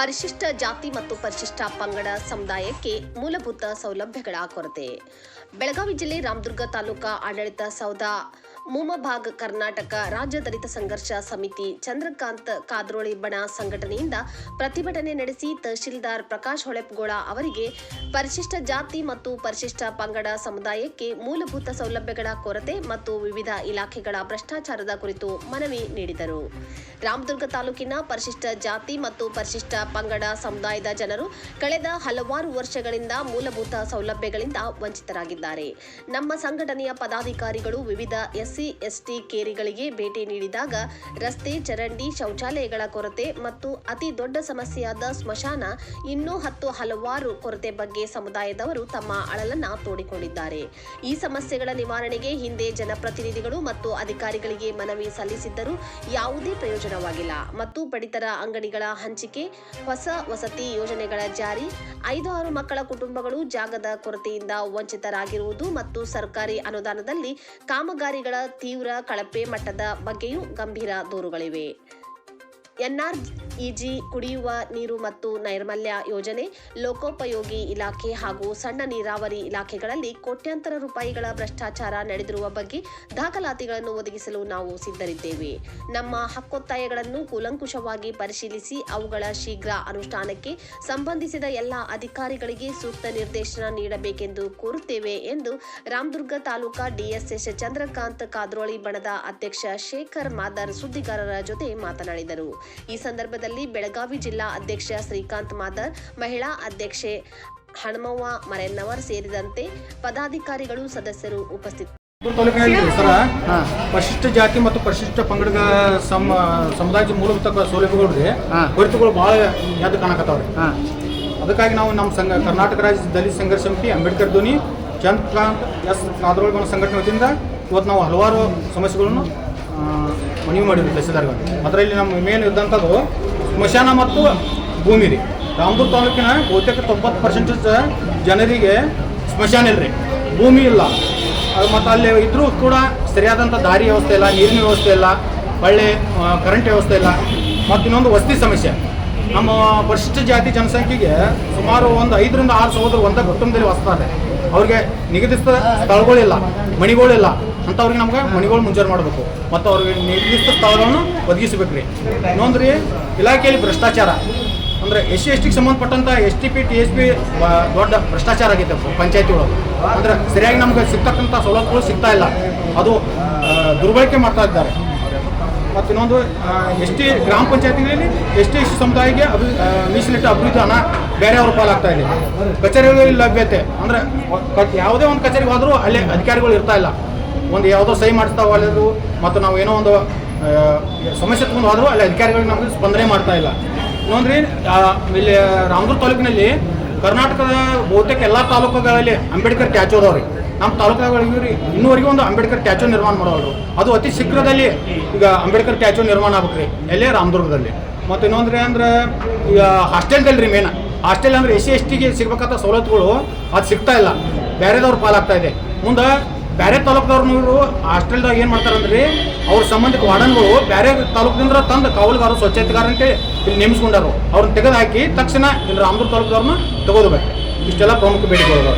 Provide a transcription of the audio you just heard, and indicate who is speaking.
Speaker 1: ಪರಿಶಿಷ್ಟ ಜಾತಿ ಮತ್ತು ಪರಿಶಿಷ್ಟ ಪಂಗಡ ಸಮುದಾಯಕ್ಕೆ ಮೂಲಭೂತ ಸೌಲಭ್ಯಗಳ ಕೊರತೆ. ಬೆಳಗಾವಿ ಜಿಲ್ಲೆ ರಾಮದುರ್ಗ ತಾಲೂಕಾ ಆಡಳಿತ ಸೌಧ ಮುಮಭಾಗ್ ಕರ್ನಾಟಕ ರಾಜ್ಯ ದಲಿತ ಸಂಘರ್ಷ ಸಮಿತಿ ಚಂದ್ರಕಾಂತ್ ಕಾದ್ರೋಳಿ ಬಣ ಸಂಘಟನೆಯಿಂದ ಪ್ರತಿಭಟನೆ ನಡೆಸಿ ತಹಶೀಲ್ದಾರ್ ಪ್ರಕಾಶ್ ಹೊಳೆಪ್ಗೋಳ ಅವರಿಗೆ ಪರಿಶಿಷ್ಟ ಜಾತಿ ಮತ್ತು ಪರಿಶಿಷ್ಟ ಪಂಗಡ ಸಮುದಾಯಕ್ಕೆ ಮೂಲಭೂತ ಸೌಲಭ್ಯಗಳ ಕೊರತೆ ಮತ್ತು ವಿವಿಧ ಇಲಾಖೆಗಳ ಭ್ರಷ್ಟಾಚಾರದ ಕುರಿತು ಮನವಿ ನೀಡಿದರು. ರಾಮದುರ್ಗ ತಾಲೂಕಿನ ಪರಿಶಿಷ್ಟ ಜಾತಿ ಮತ್ತು ಪರಿಶಿಷ್ಟ ಪಂಗಡ ಸಮುದಾಯದ ಜನರು ಕಳೆದ ಹಲವಾರು ವರ್ಷಗಳಿಂದ ಮೂಲಭೂತ ಸೌಲಭ್ಯಗಳಿಂದ ವಂಚಿತರಾಗಿದ್ದಾರೆ. ನಮ್ಮ ಸಂಘಟನೆಯ ಪದಾಧಿಕಾರಿಗಳು ವಿವಿಧ ಎಸ್ಸಿ, ಎಸ್ಟಿ ಕೇರಿಗಳಿಗೆ ಭೇಟಿ ನೀಡಿದಾಗ ರಸ್ತೆ, ಚರಂಡಿ, ಶೌಚಾಲಯಗಳ ಕೊರತೆ ಮತ್ತು ಅತಿ ದೊಡ್ಡ ಸಮಸ್ಯೆಯಾದ ಸ್ಮಶಾನ, ಇನ್ನೂ ಹತ್ತು ಹಲವಾರು ಕೊರತೆ ಬಗ್ಗೆ ಸಮುದಾಯದವರು ತಮ್ಮ ಅಳಲನ್ನ ತೋಡಿಕೊಂಡಿದ್ದಾರೆ. ಈ ಸಮಸ್ಯೆಗಳ ನಿವಾರಣೆಗೆ ಹಿಂದೆ ಜನಪ್ರತಿನಿಧಿಗಳು ಮತ್ತು ಅಧಿಕಾರಿಗಳಿಗೆ ಮನವಿ ಸಲ್ಲಿಸಿದ್ದರೂ ಯಾವುದೇ ಪ್ರಯೋಜನವಾಗಿಲ್ಲ. ಮತ್ತು ಪಡಿತರ ಅಂಗಡಿಗಳ ಹಂಚಿಕೆ, ಹೊಸ ವಸತಿ ಯೋಜನೆಗಳ ಜಾರಿ ಐದು ಆರು ಮಕ್ಕಳ ಕುಟುಂಬಗಳು ಜಾಗದ ಕೊರತೆಯಿಂದ ವಂಚಿತರಾಗಿರುವುದು ಮತ್ತು ಸರ್ಕಾರಿ ಅನುದಾನದಲ್ಲಿ ಕಾಮಗಾರಿಗಳ ತೀವ್ರ ಕಳಪೆ ಮಟ್ಟದ ಬಗ್ಗೆಯೂ ಗಂಭೀರ ದೂರುಗಳಿವೆ. ಎನ್ಆರ್ಇಜಿ ಕುಡಿಯುವ ನೀರು ಮತ್ತು ನೈರ್ಮಲ್ಯ ಯೋಜನೆ, ಲೋಕೋಪಯೋಗಿ ಇಲಾಖೆ ಹಾಗೂ ಸಣ್ಣ ನೀರಾವರಿ ಇಲಾಖೆಗಳಲ್ಲಿ ಕೋಟ್ಯಾಂತರ ರೂಪಾಯಿಗಳ ಭ್ರಷ್ಟಾಚಾರ ನಡೆದಿರುವ ಬಗ್ಗೆ ದಾಖಲಾತಿಗಳನ್ನು ಒದಗಿಸಲು ನಾವು ಸಿದ್ಧರಿದ್ದೇವೆ. ನಮ್ಮ ಹಕ್ಕೊತ್ತಾಯಗಳನ್ನು ಕೂಲಂಕುಷವಾಗಿ ಪರಿಶೀಲಿಸಿ ಅವುಗಳ ಶೀಘ್ರ ಅನುಷ್ಠಾನಕ್ಕೆ ಸಂಬಂಧಿಸಿದ ಎಲ್ಲ ಅಧಿಕಾರಿಗಳಿಗೆ ಸೂಕ್ತ ನಿರ್ದೇಶನ ನೀಡಬೇಕೆಂದು ಕೋರುತ್ತೇವೆ ಎಂದು ರಾಮದುರ್ಗ ತಾಲೂಕಾ ಡಿಎಸ್ಎಸ್ ಚಂದ್ರಕಾಂತ್ ಕಾದ್ರೋಳಿ ಬಣದ ಅಧ್ಯಕ್ಷ ಶೇಖರ್ ಮಾದರ್ ಸುದ್ದಿಗಾರರ ಜೊತೆ ಮಾತನಾಡಿದರು. ಈ ಸಂದರ್ಭದಲ್ಲಿ ಬೆಳಗಾವಿ ಜಿಲ್ಲಾ ಅಧ್ಯಕ್ಷ ಶ್ರೀಕಾಂತ್ ಮಾದರ್ ಮಹಿಳಾ ಅಧ್ಯಕ್ಷೆ ಹಣಮವ್ವ ಮರೆನ್ನವರ್ ಸೇರಿದಂತೆ ಪದಾಧಿಕಾರಿಗಳು ಸದಸ್ಯರು
Speaker 2: ಉಪಸ್ಥಿತ ಸರ ಪರಿಶಿಷ್ಟ ಜಾತಿ ಮತ್ತು ಪರಿಶಿಷ್ಟ ಪಂಗಡದ ಸಮ ಸಮುದಾಯದ ಮೂಲಭೂತ ಸೌಲಭ್ಯಗಳು ರೀ
Speaker 3: ಬಹಳ
Speaker 2: ಕೊರತೆಗಳು ಭಾಳ ಎದ್ದು ಕಾಣಕತ್ತಾವ್ರಿ. ಅದಕ್ಕಾಗಿ ನಾವು ನಮ್ಮ ಸಂಘ ಕರ್ನಾಟಕ ರಾಜ್ಯ ದಲಿತ ಸಂಘರ್ಷ ಸಮಿತಿ ಅಂಬೇಡ್ಕರ್ ಧ್ವನಿ ಚಂದ್ರಕಾಂತ್ ಎಸ್. ಕಾದ್ರೋಳ್ ಬಣ ಸಂಘಟನೆ ವತಿಯಿಂದ ಇವತ್ತು ನಾವು ಹಲವಾರು ಸಮಸ್ಯೆಗಳನ್ನು ಮನವಿ ಮಾಡಿದ್ರು ತಹಸೀಲ್ದಾರ್ಗಳು ಅದರಲ್ಲಿ ನಮ್ಮ ಮೇನ್ ಇದ್ದಂಥದ್ದು ಸ್ಮಶಾನ ಮತ್ತು ಭೂಮಿ ರೀ. ರಾಮದುರ್ ತಾಲೂಕಿನ ಬಹುತೇಕ ತೊಂಬತ್ತು ಪರ್ಸೆಂಟೇಜ್ ಜನರಿಗೆ ಸ್ಮಶಾನ ಇಲ್ಲ ರೀ ಭೂಮಿ ಇಲ್ಲ. ಅದು ಮತ್ತು ಅಲ್ಲಿ ಇದ್ದರೂ ಕೂಡ ಸರಿಯಾದಂಥ ದಾರಿ ವ್ಯವಸ್ಥೆ ಇಲ್ಲ, ನೀರಿನ ವ್ಯವಸ್ಥೆ ಇಲ್ಲ, ಒಳ್ಳೆ ಕರೆಂಟ್ ವ್ಯವಸ್ಥೆ ಇಲ್ಲ. ಮತ್ತು ಇನ್ನೊಂದು ವಸತಿ ಸಮಸ್ಯೆ. ನಮ್ಮ ಪರಿಶಿಷ್ಟ ಜಾತಿ ಜನಸಂಖ್ಯೆಗೆ ಸುಮಾರು ಒಂದು ಐದರಿಂದ ಆರು ಸಾವಿರದ ಒಂದೇ ಕುಟುಂಬದಲ್ಲಿ ವಸ್ತಾರೆ ಅವ್ರಿಗೆ ನಿಗದಿತ ಸ್ಥಳಗಳಿಲ್ಲ, ಮಣಿಗಳಿಲ್ಲ. ಅಂಥವ್ರಿಗೆ ನಮ್ಗೆ ಮನೆಗಳು ಮುಂಜಾನೆ ಮಾಡಬೇಕು. ಮತ್ತು ಅವ್ರಿಗೆ ನಿರ್ದಿಷ್ಟ ಸ್ಥಳಗಳನ್ನು ಒದಗಿಸಬೇಕು ರೀ ಇನ್ನೊಂದು ರೀ ಇಲಾಖೆಯಲ್ಲಿ ಭ್ರಷ್ಟಾಚಾರ. ಅಂದರೆ ಎಸ್ ಸಿ, ಎಸ್ ಟಿಗೆ ಸಂಬಂಧಪಟ್ಟಂಥ S T P, T S P ದೊಡ್ಡ ಭ್ರಷ್ಟಾಚಾರ ಆಗೈತೆ ಪಂಚಾಯತಿ ಒಳಗೆ. ಅಂದ್ರೆ ಸರಿಯಾಗಿ ನಮ್ಗೆ ಸಿಗ್ತಕ್ಕಂಥ ಸವಲತ್ತುಗಳು ಸಿಗ್ತಾ ಇಲ್ಲ. ಅದು ದುರ್ಬಳಕೆ ಮಾಡ್ತಾ ಇದ್ದಾರೆ. ಮತ್ತು ಇನ್ನೊಂದು ಎಸ್ ಟಿ ಗ್ರಾಮ ಪಂಚಾಯತಿಗಳಲ್ಲಿ ಎಸ್ ಟಿ, ಎಸ್ ಸಮುದಾಯಕ್ಕೆ ಅಭಿ ಮೀಸಲಿಟ್ಟ ಅಭಿವೃದ್ಧಿ ಹಣ ಬೇರೆಯವ್ರ ಪಾಲಾಗ್ತಾ ಇದೆ. ಕಚೇರಿಗಳಲ್ಲಿ ಲಭ್ಯತೆ. ಅಂದರೆ ಯಾವುದೇ ಒಂದು ಕಚೇರಿಗೆ ಹೋದರೂ ಅಲ್ಲಿ ಅಧಿಕಾರಿಗಳು ಇರ್ತಾ ಇಲ್ಲ. ಒಂದು ಯಾವುದೋ ಸಹಿ ಮಾಡಿಸ್ತಾವ ಅಲ್ಲದು ಮತ್ತು ನಾವು ಏನೋ ಒಂದು ಸಮಸ್ಯೆ ತಗೊಂಡು ಹೋದರೂ ಅಲ್ಲಿ ಅಧಿಕಾರಿಗಳು ನಮಗೆ ಸ್ಪಂದನೆ ಮಾಡ್ತಾ ಇಲ್ಲ. ಇನ್ನೊಂದ್ರಿ ಇಲ್ಲಿ ರಾಮದುರ್ಗ ತಾಲೂಕಿನಲ್ಲಿ ಕರ್ನಾಟಕದ ಬಹುತೇಕ ಎಲ್ಲ ತಾಲೂಕುಗಳಲ್ಲಿ ಅಂಬೇಡ್ಕರ್ ಟ್ಯಾಚು ಅದಾವ್ರಿ. ನಮ್ಮ ತಾಲೂಕುಗಳಿಗೆ ರೀ, ಇನ್ನೂವರೆಗೂ ಒಂದು ಅಂಬೇಡ್ಕರ್ ಟ್ಯಾಚು ನಿರ್ಮಾಣ ಮಾಡೋರು ಅದು ಅತಿ ಶೀಘ್ರದಲ್ಲಿ ಈಗ ಅಂಬೇಡ್ಕರ್ ಟ್ಯಾಚು ನಿರ್ಮಾಣ ಆಗ್ಬೇಕ್ರಿ, ಎಲ್ಲೇ? ರಾಮದುರ್ಗದಲ್ಲಿ. ಮತ್ತು ಇನ್ನೊಂದ್ರಿ ಅಂದ್ರೆ, ಈಗ ಹಾಸ್ಟೆಲ್ದಲ್ಲಿ ರೀ ಮೇನ್ ಹಾಸ್ಟೆಲ್ ಅಂದ್ರೆ ಎಸ್ ಸಿ ಎಸ್ ಟಿಗೆ ಸವಲತ್ತುಗಳು, ಅದು ಸಿಗ್ತಾ ಇಲ್ಲ. ಬೇರೆದವ್ರ ಪಾಲಾಗ್ತಾ ಇದೆ. ಮುಂದೆ ಬೇರೆ ತಾಲೂಕದವ್ರು ಹಾಸ್ಟೆಲ್ದಾಗ ಏನು ಮಾಡ್ತಾರೆ ಅಂದ್ರೆ ಅವ್ರ ಸಂಬಂಧಕ್ಕೆ ವಾರ್ಡನ್ಗಳು ಬೇರೆ ತಾಲೂಕಿನಿಂದ ತಂದು ಕಾವಲುಗಾರ ಸ್ವಚ್ಛತೆಗಾರ ಇಲ್ಲಿ ನೇಮಿಸ್ಕೊಂಡಾರು. ಅವ್ರನ್ನ ತೆಗೆದು ಹಾಕಿ ತಕ್ಷಣ ಇಲ್ಲಿ ರಾಮದುರ್ಗ ತಾಲೂಕದವ್ರನ್ನ ತಗೋದ್ಬೇಕು ಇಷ್ಟೆಲ್ಲ ಪ್ರಮುಖ ಬೇಡಿಕೆಗಳು